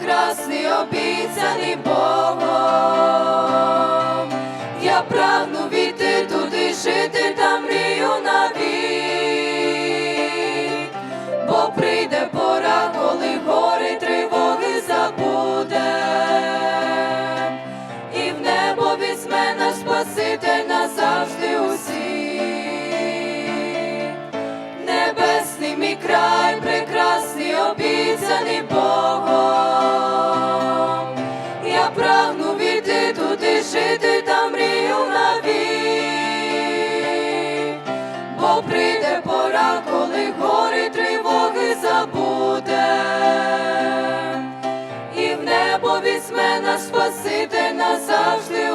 прекрасний, обіцяний Богом. Я прагну війти туди, жити там мрію навік, бо прийде пора, коли гори тривоги забуде, і в небо візьме наш Спаситель назавжди усіх. Небесний мій край, прекрасний, обіцяний Богом. Прагну війти туди, жити там мрію навік, бо прийде пора, коли гори тривоги забуде, і в небо візьме нас спасити назавжди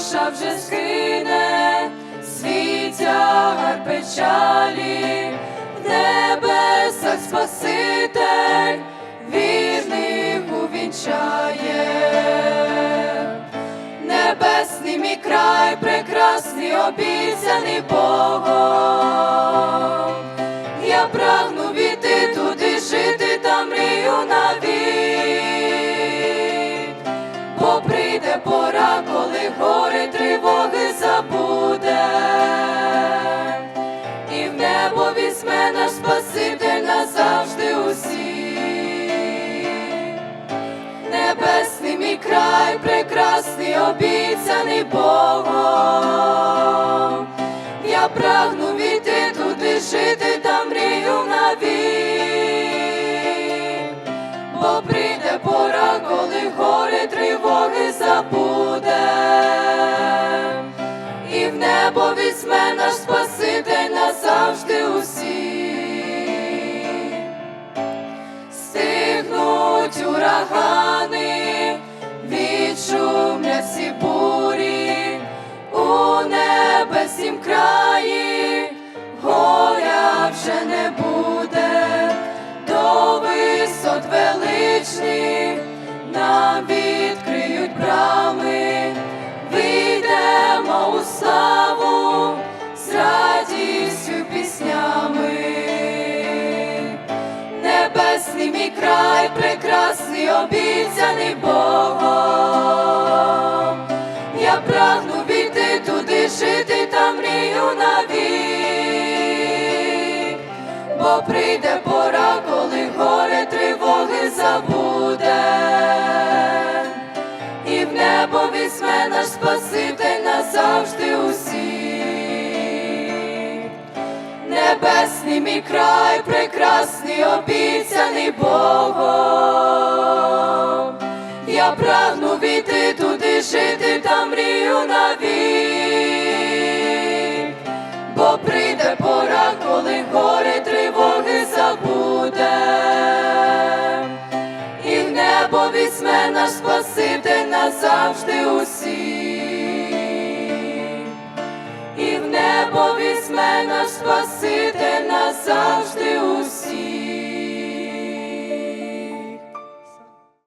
душа вже скине, свій печалі, в небесах Спаситель вірних увінчає. Небесний мій край, прекрасний, обіцяний Богом. Я прагну війти туди, жити там мрію навік, бо прийде пора, край, прекрасний, обіцяний Богом. Я прагну війти туди, жити там мрію навік, бо прийде пора, коли гори тривоги забуде, і в небо візьме наш Спаситель назавжди усіх. Стихнуть урагани, всі бурі, у небеснім краї горя вже не буде, до висот величних нам відкриють брами, вийдемо у славу з радістю піснями. Небесний мій край, прекрасний, обіцяний Богом. Навік, бо прийде пора, коли горе тривоги забуде, і в небо візьме наш Спаситель назавжди усіх. Небесний мій край, прекрасний, обіцяний Богом. Я прагну війти туди, жити там мрію навік, коли гори тривоги забуде, і в небо візьме наш Спаситель назавжди усіх і в небо візьме наш Спаситель назавжди.